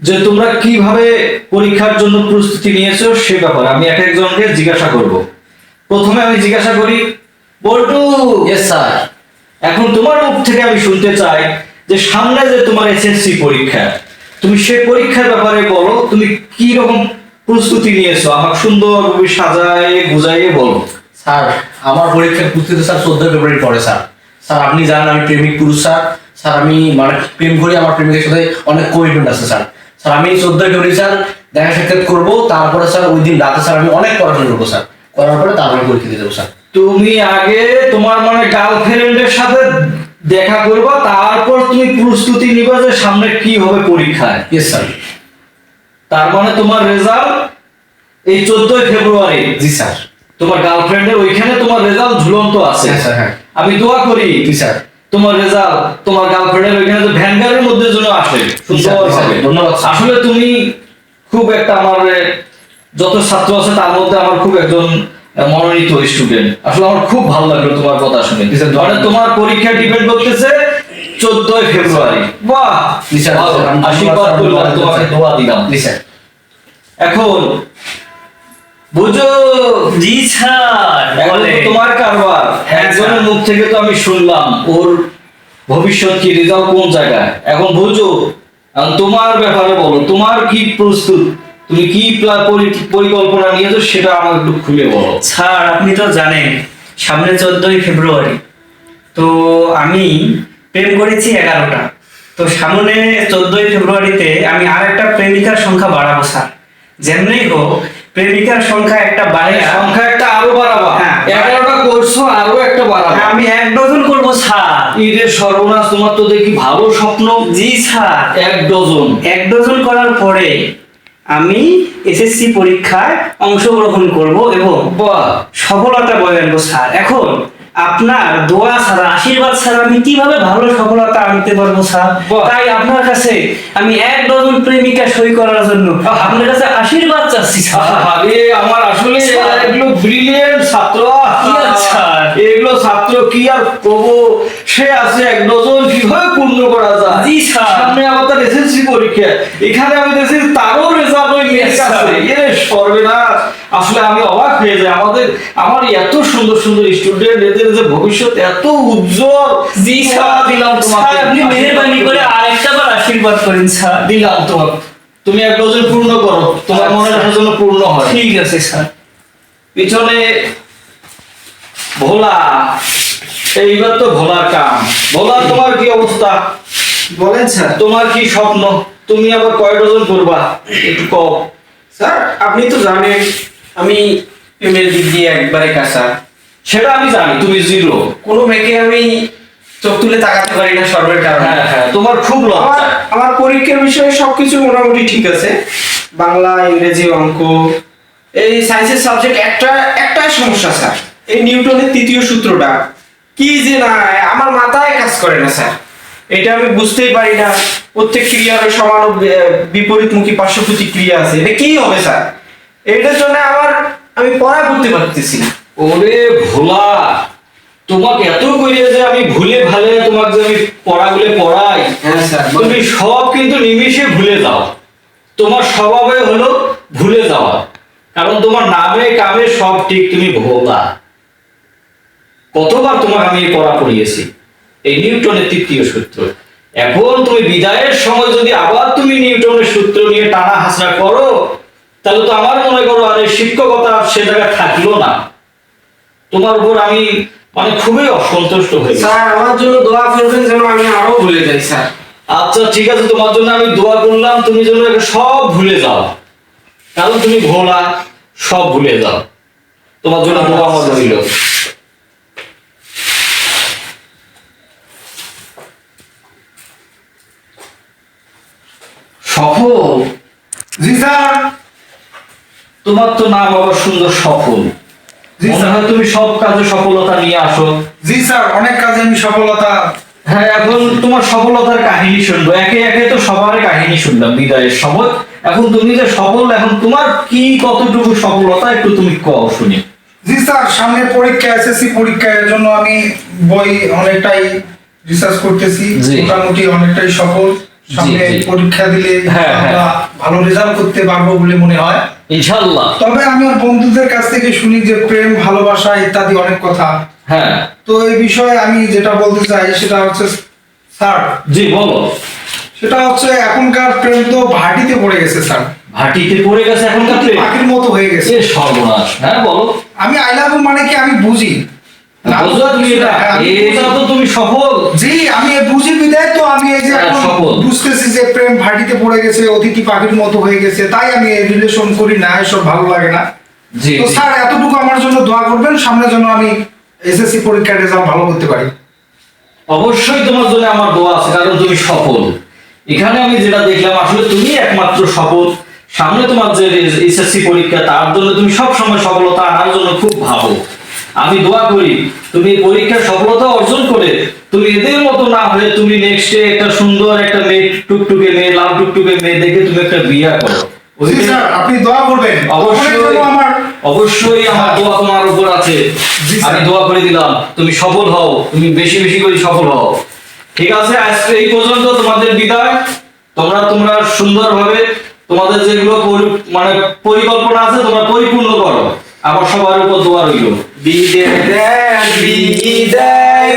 যে তোমরা কীভাবে পরীক্ষার জন্য প্রস্তুতি নিয়েছো সে ব্যাপারে আমি এক একজনকে জিজ্ঞাসা করব। প্রথমে আমি জিজ্ঞাসা করি বল্টু স্যার এখন তোমার মুখ থেকে আমি শুনতে চাই যে সামনে যে তোমার এসএসসি পরীক্ষা, তুমি সে পরীক্ষার ব্যাপারে বলো, তুমি কি রকম প্রস্তুতি নিয়েছো? আমাকে সুন্দরভাবে সাজায়, গুজাইয়ে বলো। স্যার, আমার পরীক্ষার প্রস্তুতি স্যার চোদ্দই ফেব্রুয়ারি পরে, স্যার। স্যার, আপনি জানেন আমি প্রেমিক পুরুষ, স্যার। স্যার, আমি মানে প্রেম করি, আমার প্রেমিকের সাথে অনেক কমিটমেন্ট আছে, স্যার। স্যার আমি চোদ্দই ফেব্রুয়ারি স্যার দেখা সাক্ষাৎ করব তারপরে স্যার ওই দিন রাতে স্যার আমি অনেক পড়াশোনা করব স্যার। করার পরে তারপরে পরীক্ষা দিয়ে দেবো স্যার। তুমি আগে তোমার মানে গার্লফ্রেন্ডের সাথে দেখা করবা তারপর তুমি প্রস্তুতি নিবা যে সামনে কি হবে পরীক্ষায়। ইয়েস স্যার তার মানে তোমার রেজাল্ট এই চোদ্দই ফেব্রুয়ারি। জি স্যার। তোমার গার্লফ্রেন্ডের ওইখানে তোমার রেজাল্ট ঝুলন্ত আছে। হ্যাঁ। আমি দোয়া করি। জি স্যার। তোমার রেজাল্ট তোমার গার্লফ্রেন্ডের ওইখানে তো ভ্যানগারের মধ্যে যেন আসে সুন্দরভাবে। ধন্যবাদ আসলে তুমি খুব একটা আমার যত ছাত্র আছে তার মধ্যে আমার খুব একজন মনোনীত স্টুডেন্ট আসলে আমার খুব ভালো লাগল তোমার কথা শুনে স্যার, মানে তোমার পরীক্ষা ডিপেন্ড করতেছে চোদ্দই ফেব্রুয়ারি বাহ। আশীর্বাদ করলাম তোমাকে। দোয়া দিলাম এখন বুঝো? জি স্যার তোমার কারবার। হ্যাঁ, একজনের। মুখ থেকে তো আমি শুনলাম ওর ভবিষ্যৎ কি রেজাল্ট কোন জায়গায়? এখন বুঝো। তোমার ব্যাপারে বলো তোমার কি প্রস্তুত? তুমি কি পরি- পরিকল্পনা নিয়েছো সেটা আমাকে একটু খুলে বলো। স্যার আপনি তো জানেন সামনে চোদ্দই ফেব্রুয়ারি। তো আমি প্রেম করেছি এগারোটা। তো সামনে চোদ্দই ফেব্রুয়ারিতে আমি আর একটা প্রেমিকার সংখ্যা বাড়াবো স্যার। যেমনি হোক প্রেমিকার সংখ্যা একটা বাড়ে সংখ্যা একটা আরও বাড়াবা। হ্যাঁ। এগারোটা করছ আরও একটা বাড়াবা। আমি এক ডজন করব স্যার। ঈদের সর্বনাশ তোমার তো দেখি ভালো স্বপ্ন। জি স্যার। এক ডজন। এক ডজন করার পরে আমি এসএসসি পরীক্ষায় অংশগ্রহণ করব এবং সফলতা বয়ে আনব স্যার। এখন আপনার দোয়া ছাড়া আশীর্বাদ ছাড়া আমি কীভাবে ভালো সফলতা আনতে পারব স্যার? তাই আপনার কাছে আমি এক ডজন প্রেমিকা সই করার জন্য আপনার কাছে আশীর্বাদ চাচ্ছি আরে আমার আসলে এগুলো ব্রিলিয়েন্ট ছাত্র। কি? এগুলো ছাত্র কি আর কব সে আছে এক ডজন কীভাবে পূর্ণ করা যায়? জি, স্যার। সামনে আমার এসএসসি পরীক্ষা। এখানে আমি দেখছি তারও রেজাল্ট আসলে আমি অবাক হয়ে যাই। আমাদের আমার এত সুন্দর সুন্দর স্টুডেন্ট এদের যে ভবিষ্যৎ এত উজ্জ্বল। জি স্যার দিলাম তোমাকে। আপনি মেহেরবানি করে আরেকটা বার আশীর্বাদ করেন স্যার। দিলাম তোমাকে। তুমি এক ডজন পূর্ণ করো। তোমার মনে রাখার জন্য পূর্ণ হয়। ঠিক আছে স্যার। পিছনে ভোলা। এইবার তো ভোলার কাম। ভোলা তোমার কি অবস্থা? বলেন স্যার। তোমার কি স্বপ্ন? তুমি আবার কয় ডজন করবা? একটু কও। স্যার আপনি তো জানেন আমি প্রেমের দিক দিয়ে একবারে কাঁচা। সেটা আমি জানি তুমি জিরো কোনো মেয়েকে আমি চোখ তুলে তাকাতে পারি না সর্বের কারণে। হ্যাঁ হ্যাঁ তোমার খুব লজ্জা। আমার পরীক্ষার বিষয়ে সবকিছু মোটামুটি ঠিক আছে। বাংলা ইংরেজি অঙ্ক। এই সায়েন্সের সাবজেক্ট একটা একটাই সমস্যা স্যার। এই নিউটনের তৃতীয় সূত্রটা। কি যে না আমার মাথায় কাজ করে না স্যার। এটা আমি বুঝতেই পারি না। প্রত্যেক ক্রিয়ার সমান বিপরীতমুখী পার্শ্ব প্রতিক্রিয়া আছে। এটা কি হবে স্যার? এটার জন্য আমার আমি পড়া করতে পারতেছি না। ওরে ভোলা তোমাকে এত করিয়ে যে আমি ভুলে ভালে তোমাকে যে আমি পড়াগুলো পড়াই। হ্যাঁ স্যার তুমি সব কিন্তু নিমিষে ভুলে যাও। তোমার স্বভাবে হলো ভুলে যাওয়া। কারণ তোমার নামে কামে সব ঠিক তুমি ভোলা। কতবার তোমাকে আমি পড়া পড়িয়েছি এই নিউটনের তৃতীয় সূত্র। এখন তুমি বিদায়ের সময় যদি আবার তুমি নিউটনের সূত্র নিয়ে টানা হাসরা করো তাহলে তো আমার মনে করো আর এই শিক্ষকতা সে জায়গায় থাকল না। তোমার উপর আমি মানে খুবই অসন্তুষ্ট হয়ে স্যার আমার জন্য দোয়া করবেন যেন আমি আরও ভুলে যাই স্যার। আচ্ছা ঠিক আছে তোমার জন্য আমি দোয়া করলাম তুমি যেন সব ভুলে যাও। কারণ তুমি ভোলা সব ভুলে যাও। তোমার জন্য দোয়া আমার রইল সফল জি স্যার তোমার তো নাম আবার সুন্দর সফল। জি স্যার। তুমি সব কাজে সফলতা নিয়ে আসো। জি স্যার অনেক কাজে আমি সফলতা হ্যাঁ এখন তোমার সফলতার কাহিনী শুনব। একে একে তো সবার কাহিনী শুনলাম বিদায়ের সময় এখন তুমি যে সফল এখন তোমার কি কতটুকু সফলতা একটু তুমি কও শুনি। জি স্যার সামনে পরীক্ষা এসএসসি পরীক্ষা এর জন্য আমি বই অনেকটাই রিসার্চ করতেছি। মোটামুটি অনেকটাই সফল। সামনে পরীক্ষা দিলে হ্যাঁ, আমরা ভালো রেজাল্ট করতে পারব বলে মনে হয়। ইনশাল্লাহ তবে আমি আমার বন্ধুদের কাছ থেকে শুনি যে প্রেম ভালোবাসা ইত্যাদি অনেক কথা। হ্যাঁ। তো এই বিষয়ে আমি যেটা বলতে চাই সেটা হচ্ছে স্যার। জি বলো। সেটা হচ্ছে এখনকার প্রেম তো ভাটিতে পড়ে গেছে স্যার। ভাটিতে পড়ে গেছে এখনকার প্রেম। পাখির মতো হয়ে গেছে। সর্বনাশ। হ্যাঁ বলো। আমি আই লাভ মানে কি আমি বুঝি? তুমি হ্যাঁ, তুমি সফল। জি আমি বুঝি বিদায় তো আমি এই যে হ্যাঁ, এখন সফল। বুঝতেছি যে প্রেম ভাটিতে পড়ে গেছে অতিথি পাখির মতো হয়ে গেছে তাই আমি এই রিলেশন করি না এসব ভালো লাগে না। তো স্যার এতটুকু আমার জন্য দোয়া করবেন সামনে যেন আমি এসএসসি পরীক্ষার রেজাল্ট ভালো করতে পারি। অবশ্যই তোমার জন্য আমার দোয়া আছে কারণ তুমি সফল। এখানে আমি যেটা দেখলাম আসলে তুমি একমাত্র সফল। সামনে তোমার যে এসএসসি পরীক্ষা তার জন্য তুমি সব সময় সফলতা আনার জন্য খুব ভাবো আমি দোয়া করি তুমি পরীক্ষার সফলতা অর্জন করে তুমি এদের মতো না হয়ে তুমি নেক্সটে একটা সুন্দর একটা মেয়ে টুকটুকে মেয়ে লাল টুকটুকে মেয়ে দেখে তুমি একটা বিয়ে করো। আপনি দোয়া করবেন। অবশ্যই আমার। অবশ্যই আমার দোয়া তোমার উপর আছে। আমি দোয়া করে দিলাম তুমি সফল হও তুমি বেশি বেশি করে সফল হও। ঠিক আছে আজকে এই পর্যন্ত তোমাদের বিদায়। তোমরা তোমরা সুন্দরভাবে তোমাদের যেগুলো মানে পরিকল্পনা আছে তোমরা পরিপূর্ণ করো। আমার সবার উপর দোয়া রইল। বিদে দেন বিদে বিদায়